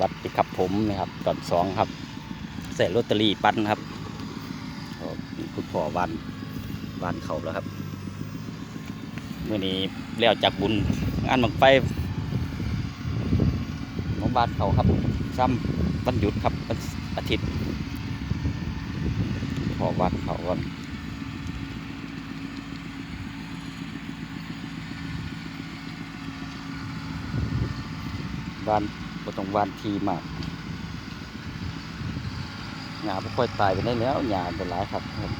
วัสดีครับผมนะครับตอนสองครับใส่ลอตเตอรี่ปั้นครับคุณพ่อวันวันเขาแล้วครับเมื่อนี้เลี้ยวจากบุญงานบังไฟของบ้านเขาครับ ซ้ำวันหยุดครับวันอาทิตย์พ่อวันเขาวันวาน บ่ต้องวานทีมากหญ้าบ่ค่อยตายไปได้แล้วหญ้าเป็นหลายครับผม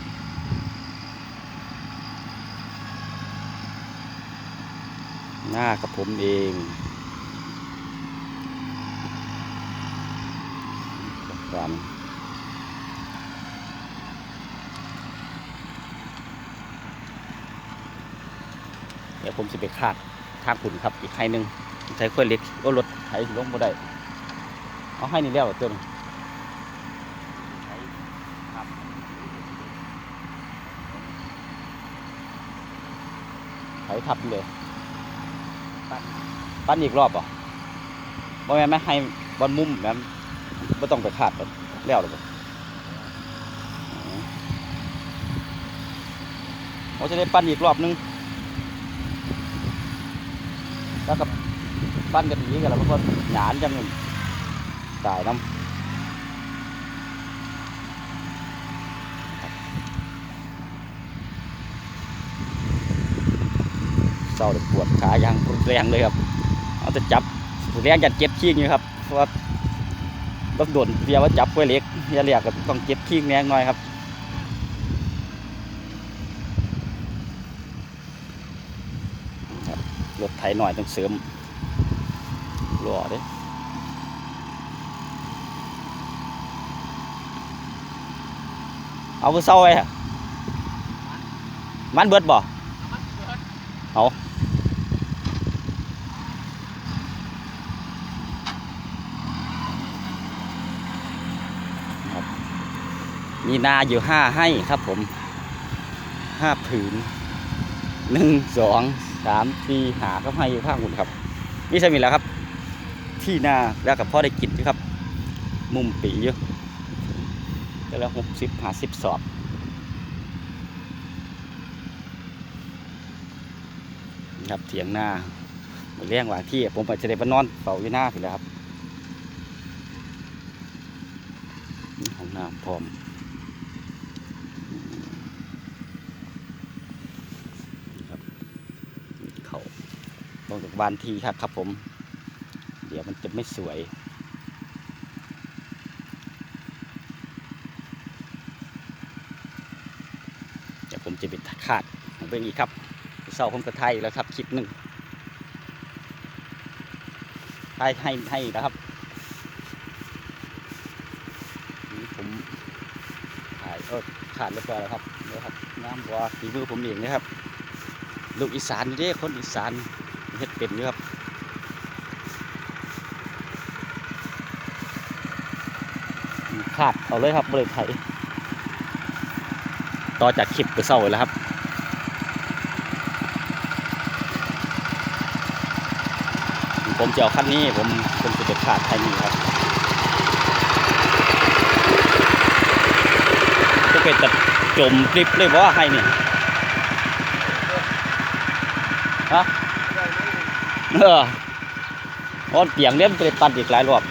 หน้ากับผมเองการเดี๋ยวผมจะไปคาดทางขุนครับอีกให้หนึ่ง ใช้ค่อยเล็กก็รถไถสิลงบ่ได้เอาให้นี่แล้วตัวนึงไถทับเลยปั้นอีกรอบเหรอะบ่แม่นไหมให้บอลมุมแบบไม่ต้องไปคาดหรอกแล้วหรอกเราจะได้ปั้นอีกรอบนึงแล้วก็ ปั้นกันนี้กันแล้วมันก็หยานจังตายน้ำเศร้าเลยปวดขาอย่างรุนแรงเลยครับเอาแต่จับแรงจัดเจ็บขี้งอยู่ครับเพราะว่าต้องโดนเรียกว่าจับไว้เล็กอย่าเรียกก็ต้องเจ็บขี้งแรงหน่อยครับรถไถหน่อยต้องเสริม รอเด้เอาไปเศร้าไว้ฮะมันเบิดบ่เอาครับมีนาอยู่ห้าให้ครับผมห้าผืนหนึ่งสองสามสี่หาก็ให้อยู่ข้างหุ่นครับ นี่ใช่มีแล้วครับ ที่นาแล้วกับพ่อได้กินอยู่ครับ มุมปีอยู่ก็แล้วหกสิบหาสิบสอบครับเถียงหน้าเลี้ยงหวางที่ผมไปจะได้ไปนอนเฝ้าอยู่หน้าพี่แล้วครับนี่ห้องน้ำพร้อมครับเขาลงจากบานทีครับครับผม ดี๋ยวมันจะไม่สวย เดี๋ยวผมจะไปคาดองเบิ่งอีกครับเศร้าผมก็ไทยแล้วครับคลิปหนึ่งไทยให้ให้อีกแล้วครับนี่ผมถ่ายเออขาดเรียบร้อยแล้วครับเดี๋ยวครับน้ำบัวฝีมือผมเองนะครับ ลูกอีสานนี่เด้คนอีสานเฮ็ดเป็นอยู่ครับ ขาดเอาเลยครับบริไทต่อจากคลิปไปเศร้าแล้วครับผมจะเอาคันนี้ผมผมจะเด็ดขาดคันนี้ครับก็เป็นแต่จมกริบเลยว่าให้เนี่ยฮะเออเพราะเปียงเนี้ยมันจะได้ปัดอีกหลายรอบ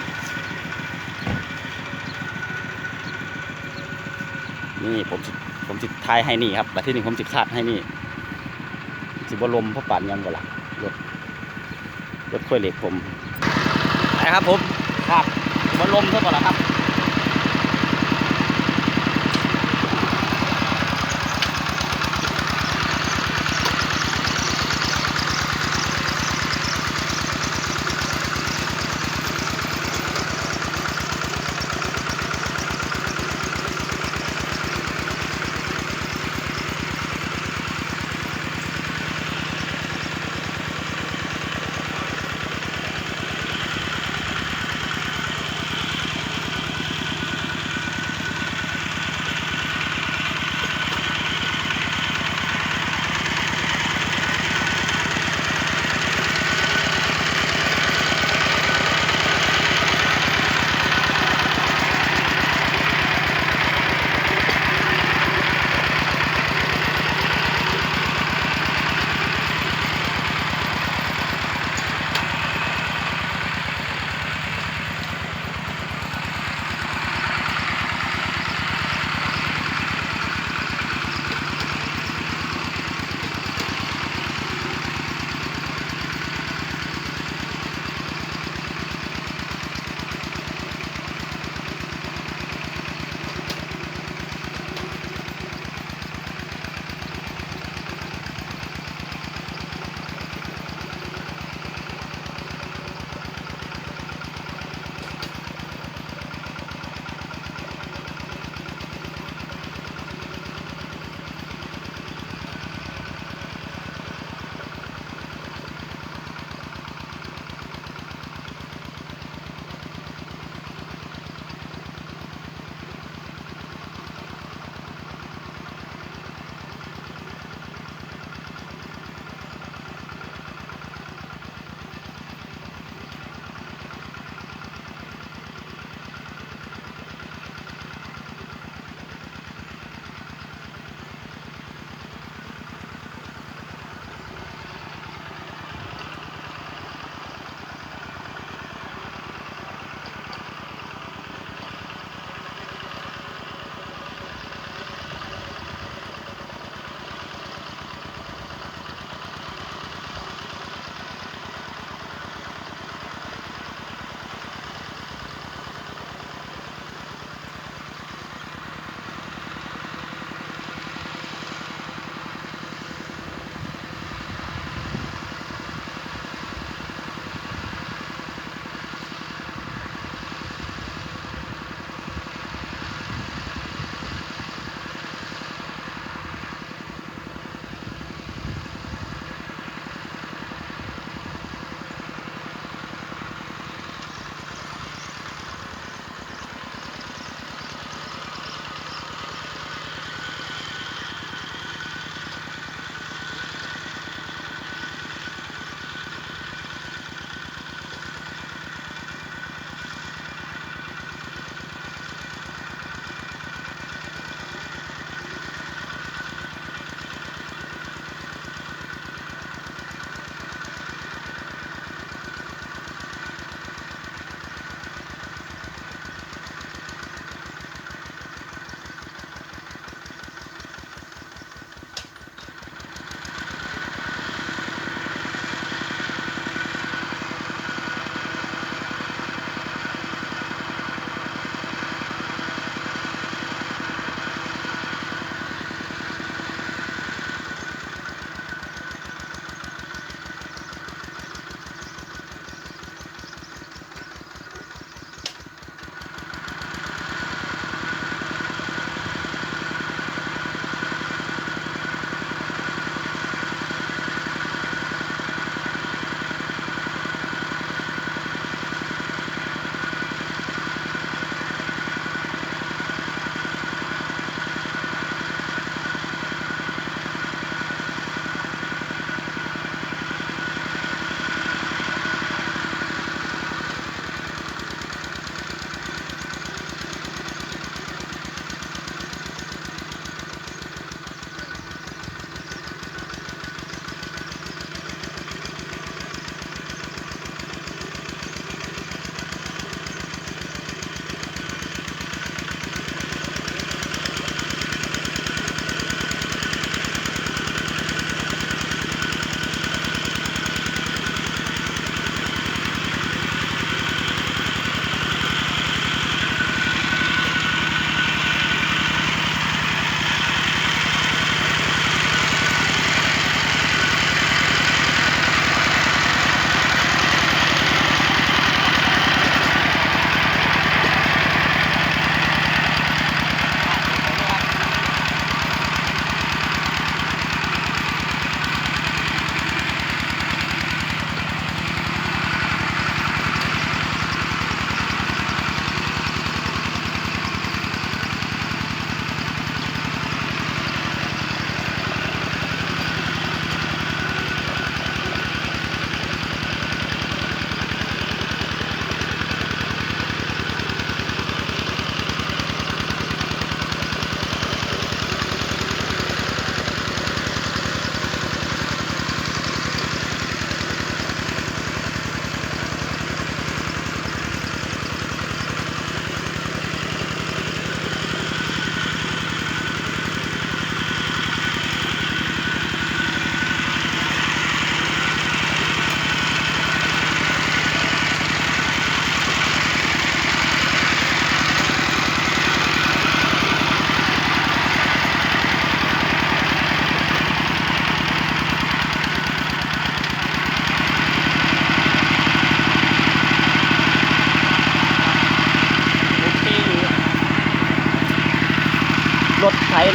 นี่ผมสิผมสิทายให้นี่ครับแต่ที่หนึ่งผมสิคาดให้นี่ สิบลมเพราะปั่นยังบ่ล่ะรถรถค่อยเหล็กผมนะครับผมคาดบลมเท่าบ่ล่ะครับ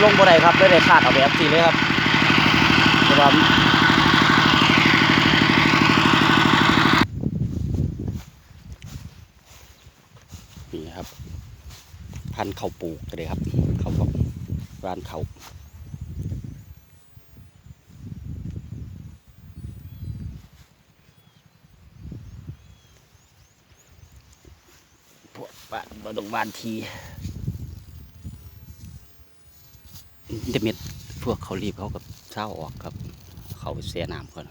ลงบ่ได้ครับเลยได้ขาดเอาแบบทีเลยครับเพราะว่านี่ครับ พันเขาปลูกกันเลยครับเขาแบบร้านเขาพวกบ้านบ้านดงบ้านที เดเม็ดพวกเขารีบเขากับเศร้าออกครับ เขาไปเสียน้ำก่อน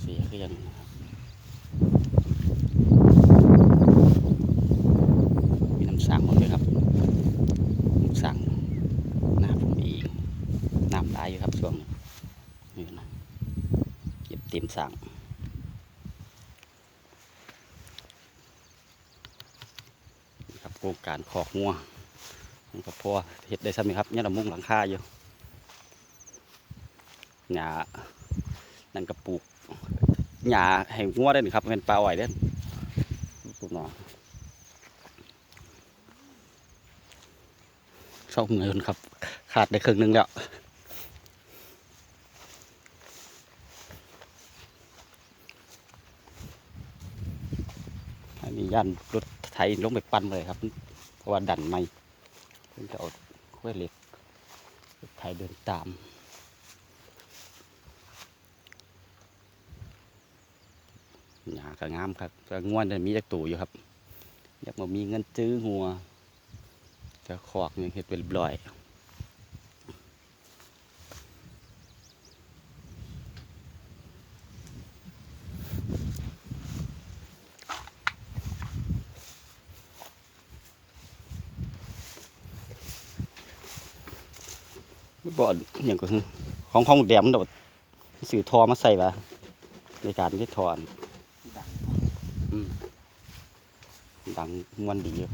เสียก็ยังมีน้ำสั่งหมดเลยครับน้ำสั่งหน้าผมเองน้ำได้อยู่ครับช่วงนี้นี่นะเก็บเต็มสั่งนะครับโครงการขอกงัว นี่ก็พอเห็ดได้ซ้ำนี่ครับเนี่ยเรามุ่งหลังคาอยู่หญ้านั่นกระปลูกหญ้าให้งัวได้นี่ครับเป็นปลาอ่อยเด้นปลูกหนอเศร้าเงินครับ ขาดได้ครึ่งหนึงแล้วอันนี้ย่านรถไถลงไปปั้นเลยครับเพราะว่าดันไม่ เพิ่งจะเอาข้วยเหล็กไทยเดินตามหยากระงามครับกระง่วนเนี่มีจักตู่อยู่ครับ อยากมามีเงินซื้อหัวจะขอกนี่เห็ดเป็นบลอย บ่อนอย่างก็คือของของแดมโดดสื่อทอมาใส่ปะในการที่ทอนดังมวนดีอยู่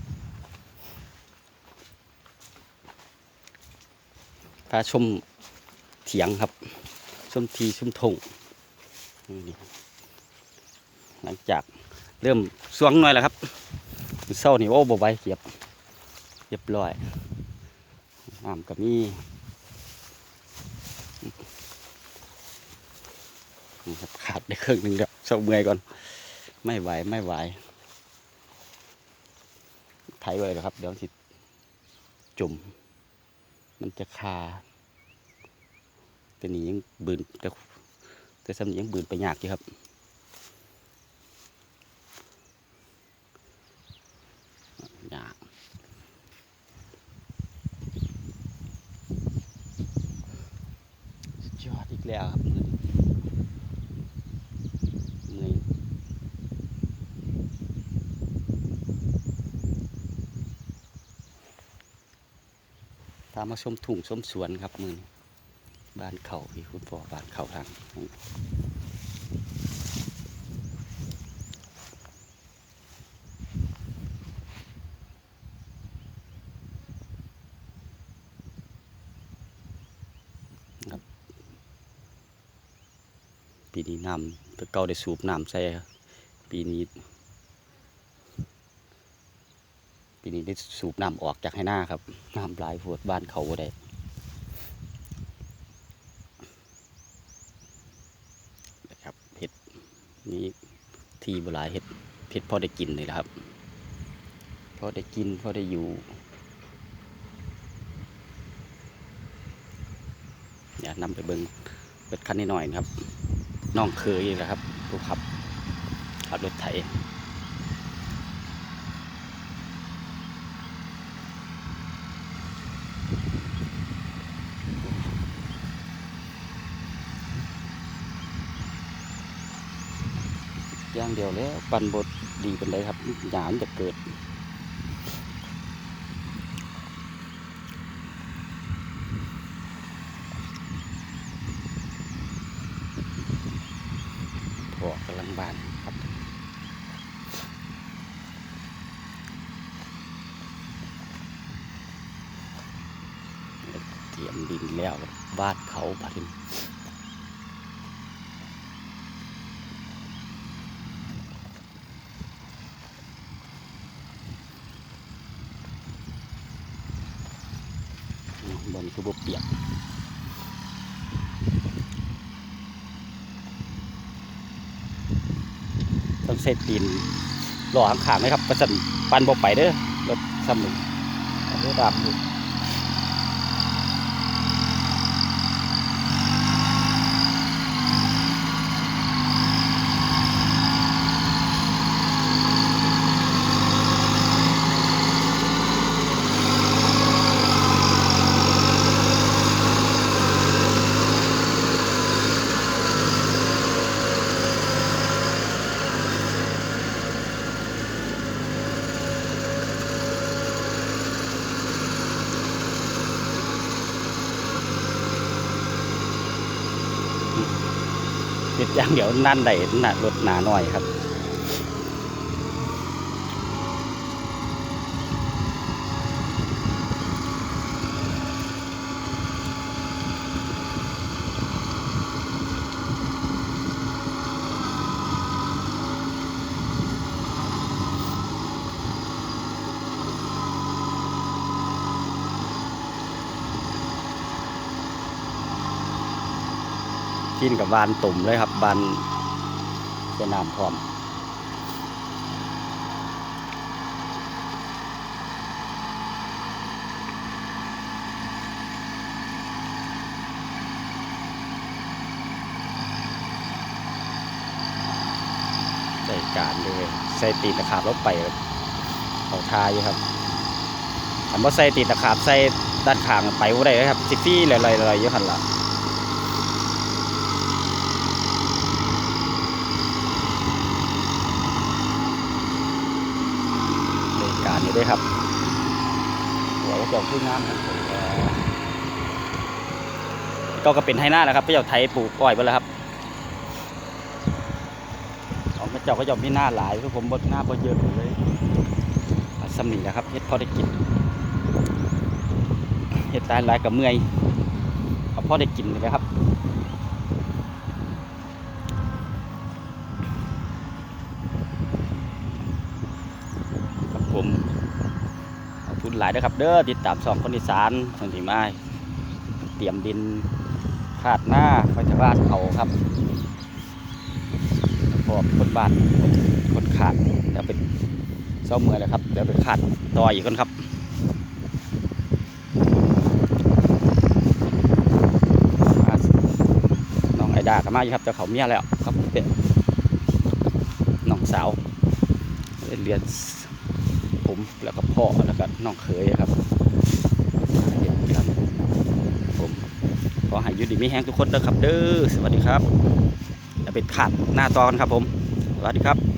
พาชมเถียงครับ ชมทีชมทงหลังจากเริ่มสวงหน่อยแล้วครับเศร้านี่โอ้บ่ไหวเก็บเรียบร้อยน้ำก็มีนี่ ครับขาดได้ครึ่งหนึ่งแล้วเศร้าเมื่อยก่อน ไม่ไหวไม่ไหวไถไว้แล้วครับ เดี๋ยวสิจุ่ม มันจะคาแต่นี่ยังบืนแต่แต่สำนี้ยังบืนไปยากอยู่ครับ ยากสุดยอดอีกแล้วครับมือมือตา มมาชมทุ่งชมสวนครับมือนี้บ้านเขาพี่คุณพ่อบ้านเขาทางครับปีนี้น้ำตะเก่าได้สูบน้ำใส่ปีนี้ ปี นี้ได้สูบน้ำออกจากให้หน้าครับน้ำลายพวดบ้านเขาได้นะครับเห็ดนี้ทีโบราณเห็ดเห็ดพอได้กินเลยนะครับพอได้กินพอได้อยู่อย่านำไปเบิงเปิดคันนิดหน่อยนะครับน้องเคยนะครับผู้ขับขับรถไถ เดียวแล้วปันบดดีเป็นไรครับหยามจะเกิดพอกำลังบานครับเตรียมดินแล้วบ้านเขาบาทิน นี่ คือบเปียกต้องเซตตีนหล่อข้างๆเลยครับประสันปันบ่ไปเด้อรถซ้ำหนึ่งอันนี้ดำอยู่ ติดอย่างเดียวนั่นได้หนารถหนาหน่อยครับ กินกับบานตุ่มเลยครับบานเสนามพร้อมใส่การเลย ใส่ตีนตะขาบรถไปเขาทาอยู่ครับอันว่าใส่ตีนตะขาบใส่ด้านข้างไปว่าได้ครับสิฟี่ลอยๆๆอยู่หันละ บริการอยู่ ด้วยครับหัวกระจกขึ้นน้ำครับผมก็ก็เป็นไฮหน้าแล้วครับพระเจ้าไทยปลูกปล่อยไปแล้วครับของพระเจ้าก็ยอมมีหน้าหลายคือผมบดหน้าบดเยอะเลยอัดสำนีนะครับเฮ็ดพอได้กินเฮ็ดตายหลายกับเมื่อยเอาพอได้กินเลยครับครับผมขอบคุณห ลายนะครับ เด้อติดตามสองคนอีสานทางที่มาเตรียมดินคาดหน้าไฟทบ้านเขาครับพอบคนบ้านคนขาดเดี๋ยวเป็นเศร้าเมื่อยแล้วครับเดี๋ยวไปขาดต่ออีกคนครับน้องไอดากมาอยู่ครับเจ้าเขาเมียแล้วครับเป็นน้องสาวเรียน ผมแล้วก็พ่อแล้วก็น้องเขยครับเห็นกันผมขอให้ยุดีมีแห้งทุกคนนะครับ เด้อสวัสดีครับจะเป็นขาดหน้าตอนครับผม สวัสดีครับ